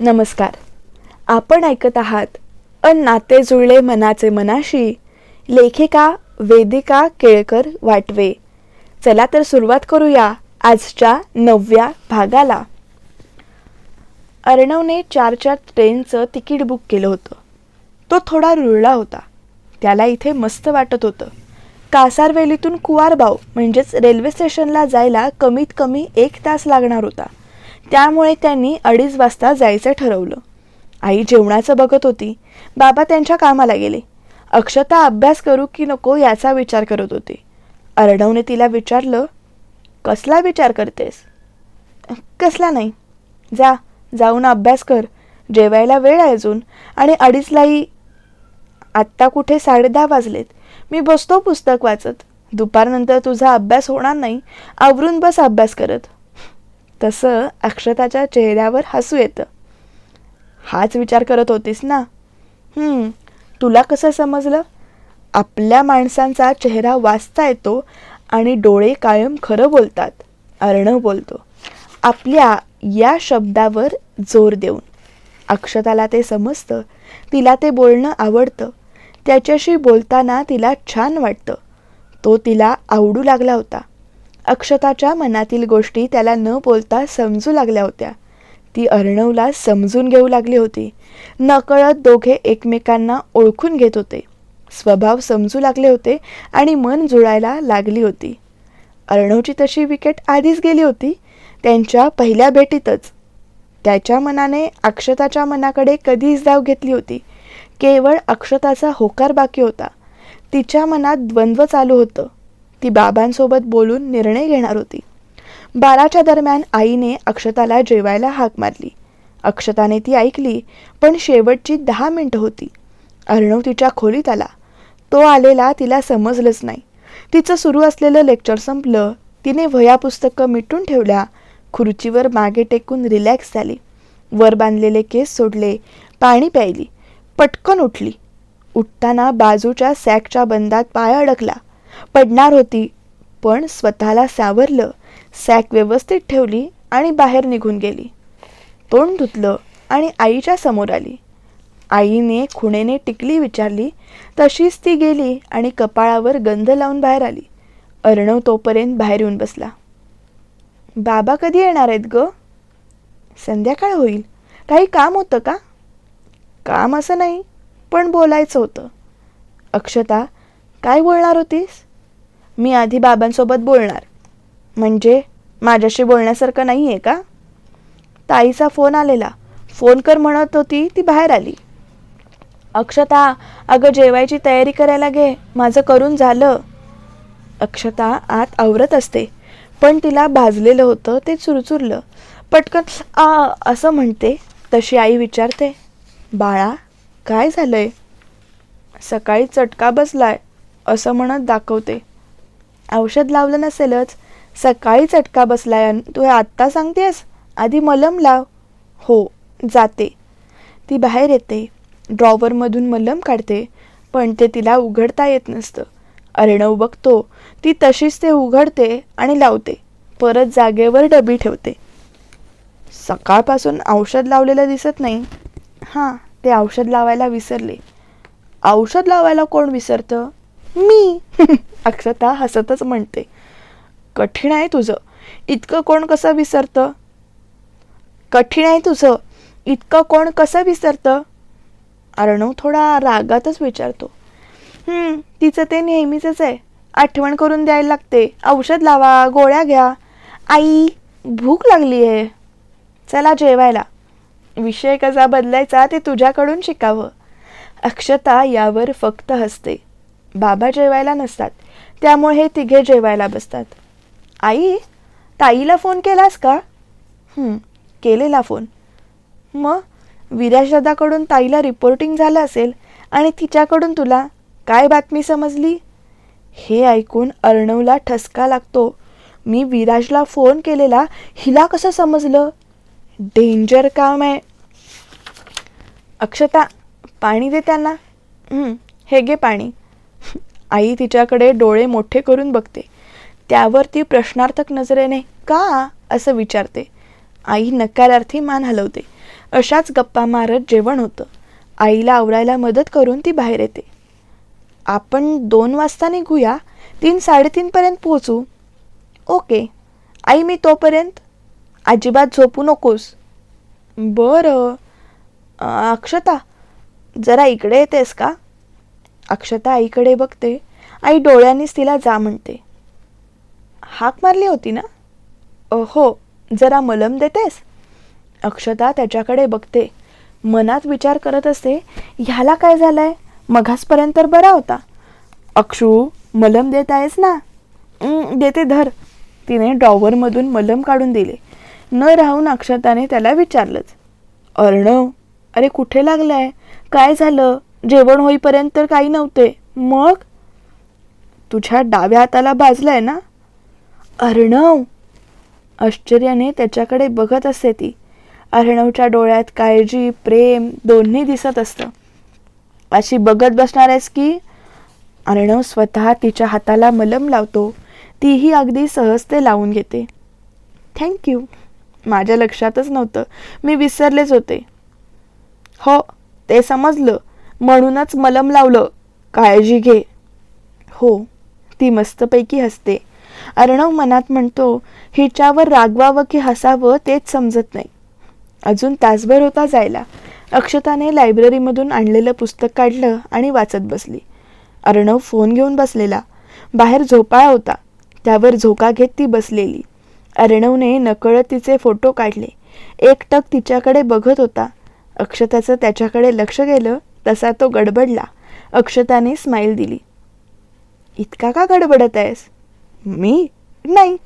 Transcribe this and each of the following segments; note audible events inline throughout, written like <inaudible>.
नमस्कार. आपण ऐकत आहात अन नाते जुळले मनाचे मनाशी लेखिका वेदिका केळकर वाटवे. चला तर सुरुवात करूया आजच्या नवव्या भागाला. अर्णवने चार चार ट्रेनचं तिकीट बुक केलं होतं. तो थोडा रुळला होता. त्याला इथे मस्त वाटत होतं. कासारवेलीतून कुवारबाव म्हणजेच रेल्वे स्टेशनला जायला कमीत कमी एक तास लागणार होता. त्यामुळे त्यांनी अडीच वाजता जायचं ठरवलं. आई जेवणाचं बघत होती. बाबा त्यांच्या कामाला गेले. अक्षता अभ्यास करू की नको याचा विचार करत होते. अर्णवने तिला विचारलं कसला विचार करतेस? कसला नाही. जा जाऊन अभ्यास कर. जेवायला वेळ आहे अजून आणि अडीचलाही आत्ता कुठे साडेदहा वाजलेत. मी बसतो पुस्तक वाचत. दुपारनंतर तुझा अभ्यास होणार नाही. आवरून बस अभ्यास करत. तसं अक्षताच्या चेहऱ्यावर हसू येतं. हाच विचार करत होतीस ना? तुला कसं समजलं? आपल्या माणसांचा चेहरा वाचता येतो आणि डोळे कायम खरं बोलतात अर्णव बोलतो. आपल्या या शब्दावर जोर देऊन. अक्षताला ते समजतं तिला ते बोलणं आवडतं. त्याच्याशी बोलताना तिला छान वाटतं. तो तिला आवडू लागला होता. अक्षताच्या मनातील गोष्टी त्याला न बोलता समजू लागल्या होत्या. ती अर्णवला समजून घेऊ लागली होती. नकळत दोघे एकमेकांना ओळखून घेत होते. स्वभाव समजू लागले होते आणि मन जुळायला लागली होती. अर्णवची तशी विकेट आधीच गेली होती. त्यांच्या पहिल्या भेटीतच. त्याच्या मनाने अक्षताच्या मनाकडे कधीच धाव घेतली होती. केवळ अक्षताचा होकार बाकी होता. तिच्या मनात द्वंद्व चालू होतं. ती बाबांसोबत बोलून निर्णय घेणार होती. बाराच्या दरम्यान आईने अक्षताला जेवायला हाक मारली. अक्षताने ती ऐकली पण शेवटची दहा मिनिटं होती. अर्णव तिच्या खोलीत आला. तो आलेला तिला समजलंच नाही. तिचं सुरू असलेलं लेक्चर संपलं. तिने वह्या पुस्तकं मिटून ठेवल्या. खुर्चीवर मागे टेकून रिलॅक्स झाली. वर बांधलेले केस सोडले. पाणी प्यायली. पटकन उठली. उठताना बाजूच्या सॅकच्या बंदात पाय अडकला. पडणार होती. पण स्वतःला सावरलं सॅक व्यवस्थित ठेवली आणि बाहेर निघून गेली. तोंड धुतलं आणि आईच्या समोर आली. आईने खुणेने टिकली विचारली तशीच ती गेली आणि कपाळावर गंध लावून बाहेर आली अर्णव तोपर्यंत बाहेर येऊन बसला. बाबा कधी येणार आहेत ग? संध्याकाळ होईल. काही काम होतं का? काम असं नाही पण बोलायचं होतं. अक्षता काय बोलणार होतीस? मी आधी बाबांसोबत बोलणार. म्हणजे माझ्याशी बोलण्यासारखं नाही आहे का? ताईचा फोन आलेला. फोन कर म्हणत होती ती बाहेर आली. अक्षता अगं जेवायची तयारी करायला घे. माझं करून झालं. अक्षता आत आवरत असते. पण तिला भाजलेलं होतं ते चुरचुरलं. पटकन आ असं म्हणते. तशी आई विचारते बाळा काय झालंय? सकाळी चटका बसलाय. असं म्हणत दाखवते. औषध लावलं नसेलच. सकाळी चटका बसलाय तू हे आत्ता सांगतेस? आधी मलम लाव. हो जाते. ती बाहेर येते. ड्रॉवरमधून मलम काढते पण ते तिला उघडता येत नसतं. अर्णव बघतो. ती तशीच ते उघडते आणि लावते. परत जागेवर डबी ठेवते. सकाळपासून औषध लावलेलं दिसत नाही. हां ते औषध लावायला विसरले. औषध लावायला कोण विसरतं? मी. <laughs> अक्षता हसतच म्हणते. कठीण आहे तुझं. इतकं कोण कसं विसरतं? कठीण आहे तुझं. इतकं कोण कसं विसरतं? अर्णव थोडा रागातच विचारतो. तिचं ते नेहमीचंच आहे. आठवण करून द्यायला लागते. औषध लावा गोळ्या घ्या. आई भूक लागली आहे चला जेवायला. विषय कसा बदलायचा ते तुझ्याकडून शिकावं. अक्षता यावर फक्त हसते. बाबा जेवायला नसतात. त्यामुळे हे तिघे जेवायला बसतात. आई ताईला फोन केलास का? केलेला फोन मग विराजदादाकडून ताईला रिपोर्टिंग झालं असेल आणि तिच्याकडून तुला काय बातमी समजली? हे ऐकून अर्णवला ठसका लागतो. मी विराजला फोन केलेला हिला कसं समजलं? डेंजर काम आहे. अक्षता पाणी दे त्यांना. हे घे पाणी. आई तिच्याकडे डोळे मोठे करून बघते. त्यावर ती प्रश्नार्थक नजरेने का? असं विचारते. आई नकारार्थी मान हलवते. अशाच गप्पा मारत जेवण होतं. आईला आवरायला मदत करून ती बाहेर येते. आपण दोन वाजता निघूया. तीन साडेतीनपर्यंत पोहोचू. ओके. आई मी तोपर्यंत. अजिबात झोपू नकोस. बरं. अक्षता जरा इकडे येतेस का? अक्षता आईकडे बघते. आई डोळ्यांनीच तिला जा म्हणते. हाक मारली होती ना? हो जरा मलम देतेस? अक्षता त्याच्याकडे बघते. मनात विचार करत असते ह्याला काय झालंय? मघासपर्यंत तर बरा होता. अक्षू मलम देत आहेस ना? देते धर. तिने ड्रॉवरमधून मलम काढून दिले. न राहून अक्षताने त्याला विचारलंच. अर्णव अरे कुठे लागलाय? काय झालं? जेवण होईपर्यंत तर काही नव्हते. मग? तुझ्या डाव्या हाताला बाजलाय ना? अर्णव! आश्चर्याने त्याच्याकडे बघत असते ती. अर्णवच्या डोळ्यात काळजी प्रेम दोन्ही दिसत असतं. अशी बघत बसणार आहेस की अर्णव स्वतः तिच्या हाताला मलम लावतो. तीही अगदी सहजते लावून घेते. थँक्यू माझ्या लक्षातच नव्हतं. मी विसरलेच होते. हो ते समजलं. म्हणूनच मलम लावलं. काळजी घे. हो ती मस्तपैकी हसते. अर्णव मनात म्हणतो हिच्यावर रागवावं की हसावं तेच समजत नाही. अजून तासभर होता जायला. अक्षताने लायब्ररीमधून आणलेलं पुस्तक काढलं आणि वाचत बसली. अर्णव फोन घेऊन बसलेला. बाहेर झोपाळा होता. त्यावर झोका घेत ती बसलेली. अर्णवने नकळत तिचे फोटो काढले. एकटक तिच्याकडे बघत होता. अक्षताचं त्याच्याकडे लक्ष गेलं. तसा तो गडबडला. अक्षताने स्माईल दिली. इतका का गडबडत आहेस? मी? नाही.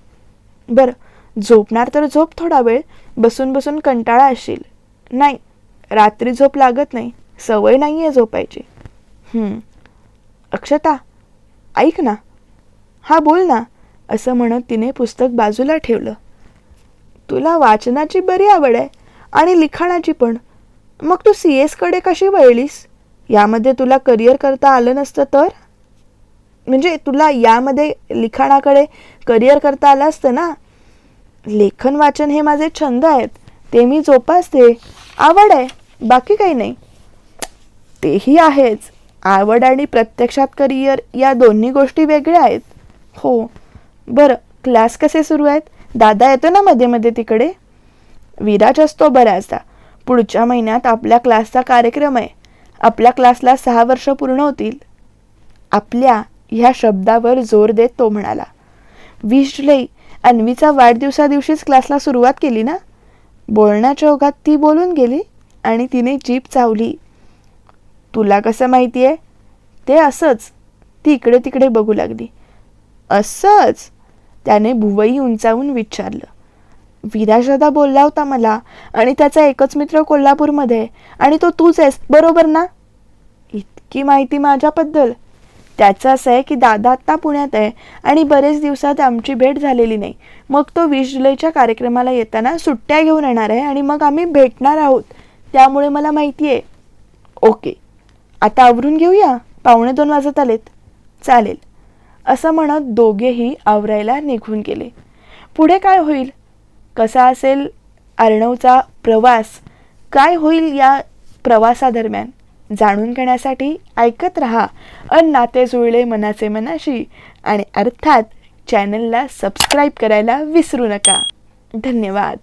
बरं झोपणार तर झोप थोडा वेळ बसून बसून कंटाळा असशील नाही रात्री झोप लागत नाही सवय नाही आहे झोपायची अक्षता ऐक ना. हा बोल ना असं म्हणत तिने पुस्तक बाजूला ठेवलं. तुला वाचनाची बरी आवड आहे आणि लिखाणाची पण. मग तू सी एसकडे कशी वळलीस? यामध्ये तुला करिअर करता आलं नसतं तर? म्हणजे तुला यामध्ये लिखाणाकडे करिअर करता आलं असतं ना? लेखन वाचन हे माझे छंद आहेत. ते मी जोपासते. आवड आहे. बाकी काही नाही. तेही आहेच. आवड आणि प्रत्यक्षात करिअर या दोन्ही गोष्टी वेगळ्या आहेत. हो. बरं क्लास कसे सुरू आहेत? दादा येतो ना मध्ये मध्ये तिकडे? विराज असतो बऱ्याचदा पुढच्या महिन्यात आपल्या क्लासचा कार्यक्रम आहे. आपल्या क्लासला सहा वर्ष पूर्ण होतील. आपल्या ह्या शब्दावर जोर देत तो म्हणाला वीस जुलै अन्वीचा वाढदिवसा दिवशीच क्लासला सुरुवात केली ना? बोलण्याच्या ओघात ती बोलून गेली आणि तिने जीप चावली. तुला कसं माहिती आहे ते असंच ती इकडे तिकडे बघू लागली. असंच? त्याने भुवई उंचावून विचारलं. विराज दादा बोलला होता मला आणि त्याचा एकच मित्र कोल्हापूरमध्ये. आणि तो तूच आहेस बरोबर ना? इतकी माहिती माझ्याबद्दल. त्याचं असं आहे की दादा आत्ता पुण्यात आहे आणि बरेच दिवसात आमची भेट झालेली नाही. मग तो वीस जुलैच्या कार्यक्रमाला येताना सुट्ट्या घेऊन येणार आहे आणि मग आम्ही भेटणार आहोत. त्यामुळे मला माहिती आहे. ओके. आता आवरून घेऊया? पावणे दोन वाजत आलेत. चालेल. असं म्हणत दोघेही आवरायला निघून गेले. पुढे काय होईल? कसा असेल अर्णवचा प्रवास? काय होईल या प्रवासादरम्यान? जाणून घेण्यासाठी ऐकत रहा अन नाते जुळले मनाचे मनाशी आणि अर्थात चॅनलला सबस्क्राईब करायला विसरू नका. धन्यवाद.